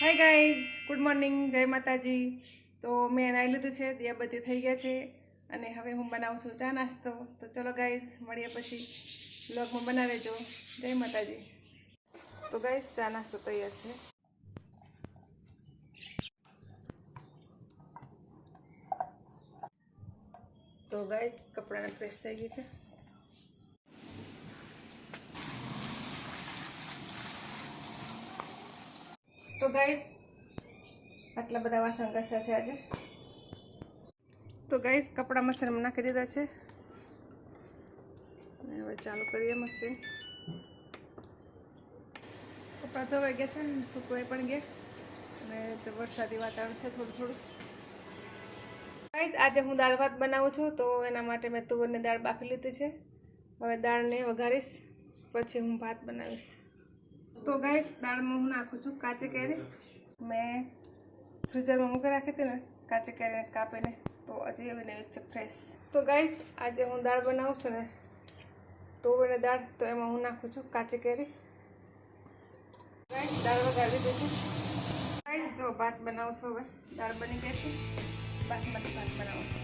Hi guys good morning જય માતાજી. તો મેં નાઈ લીધું છે, દિયા બધી થઈ ગયા છે અને હવે હું બનાવું છું ચા નાસ્તો. તો ચલો ગાઈઝ મળીએ પછી. બ્લોગમાં બનાવેજો. જય માતાજી. તો ગાઈઝ ચા નાસ્તો તૈયાર છે. તો ગાઈઝ કપડાને પ્રેસ થઈ ગઈ છે. તો ગાઈઝ આટલા બધા વાસણ ઘસ્યા છે આજે. તો ગાઈઝ કપડા મશીનમાં નાખી દીધા છે. અને હવે ચાલુ કરીએ મશીન કપડાં ધોવાઈ ગયા છે ને, સૂકવાઈ પણ ગયા. અને તો વરસાદી વાતાવરણ છે થોડું થોડું. ગાઈઝ આજે હું દાળ ભાત બનાવું છું, તો એના માટે મેં તુવરની દાળ બાફી લીધી છે. હવે દાળને વઘારીશ, પછી હું ભાત બનાવીશ. તો ગાઈસ દાળમાં હું નાખું છું કાચી કેરી. મેં ફ્રીઝરમાં મૂકી રાખી હતી ને, કાચી કેરીને કાપીને, તો હજી એવી છે ફ્રેશ તો ગાઈસ આજે હું દાળ બનાવું છું ને તુવેરની દાળ, તો એમાં હું નાખું છું કાચી કેરી. ગાઈસ દાળ વગાડી દીધી છે. ગાઈસ જો ભાત બનાવું છું હવે. દાળ બની ગઈ છે. બાસમતી ભાત બનાવું છું.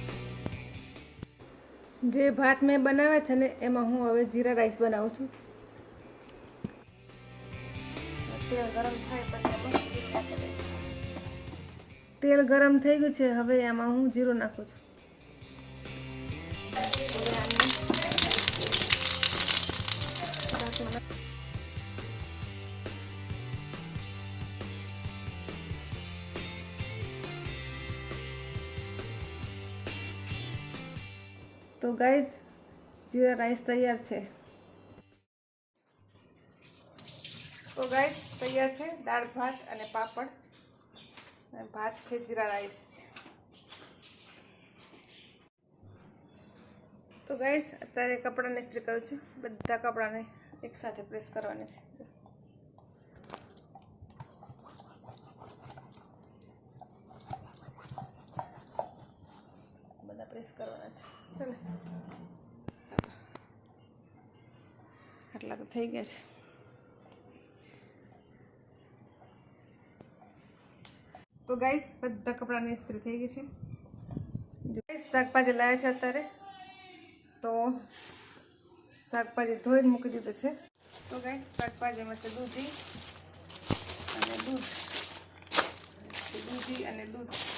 જે ભાત મેં બનાવ્યા છે ને, એમાં હું હવે જીરા રાઈસ બનાવું છું. તેલ ગરમ થાય પછી આપણે જીરું નાખી દઈશ. તેલ ગરમ થઈ ગયું છે, હવે એમાં હું જીરું નાખું છું. તો ગાઈઝ જીરા રાઈસ તૈયાર છે. તો ગાઈસ તૈયાર છે દાળ, ભાત અને પાપડ. અને ભાત છે જીરા રાઈસ. તો ગાઈસ અત્યારે કપડાને ઇસ્ત્રી કરું છું. બધા કપડાને એકસાથે પ્રેસ કરવાની છે. બધા પ્રેસ કરવાના છે. ચાલો. આટલા તો થઈ ગયા છે. તો ગાઈસ, બધા કપડાની ઇસ્ત્રી થઈ ગઈ છે. ગાઈસ, શાકભાજી લાવ્યા છે અત્યારે. તો શાકભાજી ધોઈને મૂકી દીધું છે. તો ગાઈસ શાકભાજીમાં છે દૂધી અને દૂધ. દૂધી અને દૂધ.